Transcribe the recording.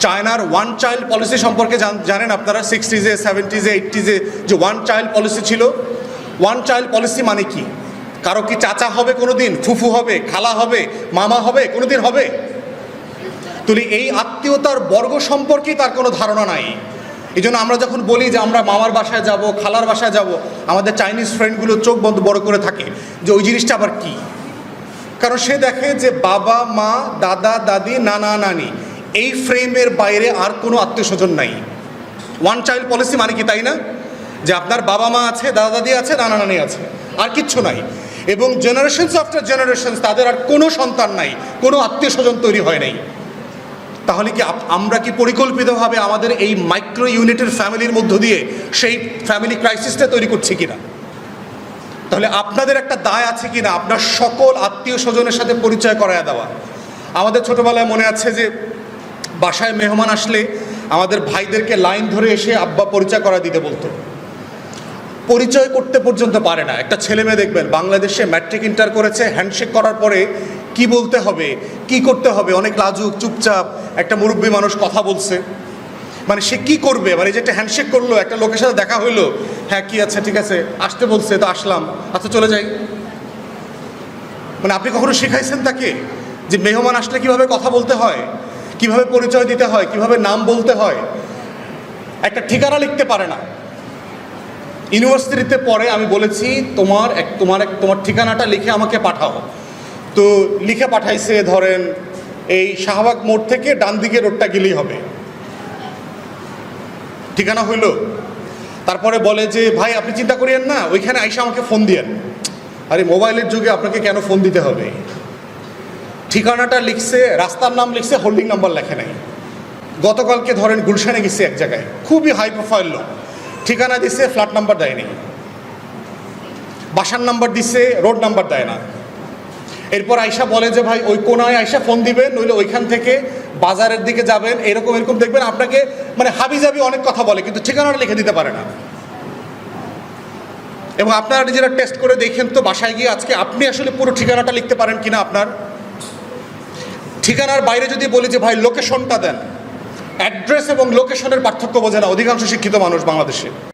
চায়নার one child policy সম্পর্কে জান- জানেন আপনারা? সিক্সটিজে সেভেন্টিজে এইটটিজে যে ওয়ান চাইল্ড পলিসি ছিল ওয়ান চাইল্ড পলিসি মানে কি? কারও কি চাচা হবে কোনো দিন ফুফু হবে, খালা হবে, মামা হবে কোনো দিন হবে? তুলি, এই আত্মীয়তার বর্গ সম্পর্কে তার কোনো ধারণা নাই। এই জন্য আমরা যখন বলি যে আমরা মামার বাসায় যাব, খালার বাসায় যাব, আমাদের চাইনিজ ফ্রেন্ডগুলো চোখ বন্ধ বড় করে থাকে যে ওই জিনিসটা আবার কি? কারণ সে দেখে যে বাবা, মা, দাদা, দাদি, নানা, নানি এই ফ্রেমের বাইরে আর কোনো আত্মীয় স্বজন নাই। ওয়ান চাইল্ড পলিসি মানে কি, তাই না? যে আপনার বাবা মা আছে, দাদা দাদি আছে, নানা নানি আছে, আর কিচ্ছু নাই। এবং জেনারেশনস আফটার জেনারেশনস তাদের আর কোনো সন্তান নাই, কোনো আত্মীয় স্বজন তৈরি হয় নাই। তাহলে কি আমরা কি পরিকল্পিতভাবে আমাদের এই মাইক্রো ইউনিটের ফ্যামিলির মধ্য দিয়ে সেই ফ্যামিলি ক্রাইসিসটা তৈরি করছি কিনা? তাহলে আপনাদের একটা দায় আছে কিনা? আপনার সকল আত্মীয় স্বজনের সাথে পরিচয় করায় দেওয়া। আমাদের ছোটোবেলায় মনে আছে যে বাসায় মেহমান আসলে আমাদের ভাইদেরকে লাইন ধরে এসে আব্বা পরিচয় করা দিতে বলতো। পরিচয় করতে পর্যন্ত পারে না। একটা ছেলে মেয়ে দেখবেন, বাংলাদেশে ম্যাট্রিক ইন্টার করেছে হ্যান্ডশেক করার পরে কি বলতে হবে, কি করতে হবে, অনেক লাজুক, চুপচাপ, একটা মুরব্বী মানুষ কথা বলছে। মানে সে কি করবে? মানে যে একটা হ্যান্ডশেক করল, একটা লোকের সাথে দেখা হইল হ্যাঁ কি আচ্ছা ঠিক আছে, আসতে বলছে, তো আসলাম আচ্ছা চলে যাই। মানে আপনি কখনো শেখাইছেন তাকে যে মেহমান আসলে কীভাবে কথা বলতে হয়? কীভাবে পরিচয় দিতে হয়, কীভাবে নাম বলতে হয়, একটা ঠিকানা লিখতে পারে না। ইউনিভার্সিটিতে পরে আমি বলেছি, তোমার এক তোমার এক, তোমার ঠিকানাটা লিখে আমাকে পাঠাও। তো লিখে পাঠাইছে, ধরেন এই শাহবাগ মোড় থেকে ডান দিকে রোডটা গেলেই হবে। ঠিকানা হইল। তারপরে বলে যে, ভাই, আপনি চিন্তা করিয়েন না, ওইখানে আইসা আমাকে ফোন দিয়েন। আরে, মোবাইলের যুগে আপনাকে কেন ফোন দিতে হবে? ঠিকানাটা লিখছে, রাস্তার নাম লিখছে হোল্ডিং নাম্বার লেখে নাই। গতকালকে ধরেন গুলশানে গেছে এক জায়গায়। খুবই হাই প্রোফাইল লোক। ঠিকানা দিছে ফ্ল্যাট নাম্বার দেয়নি। বাসার নাম্বার দিছে রোড নাম্বার দেয় না। এরপর আয়সা বলে যে, ভাই, ওই কোনায় আয়সা ফোন দিবেন নইলে ওইখান থেকে বাজারের দিকে যাবেন। এরকম এরকম দেখবেন আপনাকে মানে হাবি জাবি অনেক কথা বলে, কিন্তু ঠিকানাটা লিখে দিতে পারে না। এবং আপনারা নিজেরা টেস্ট করে দেখেন তো, বাসায় গিয়ে আজকে আপনি আসলে পুরো ঠিকানাটা লিখতে পারেন কিনা আপনার? ঠিকানার বাইরে যদি বলি যে ভাই লোকেশনটা দেন। অ্যাড্রেস এবং লোকেশনের পার্থক্য বোঝে না। অধিকাংশ শিক্ষিত মানুষ বাংলাদেশে।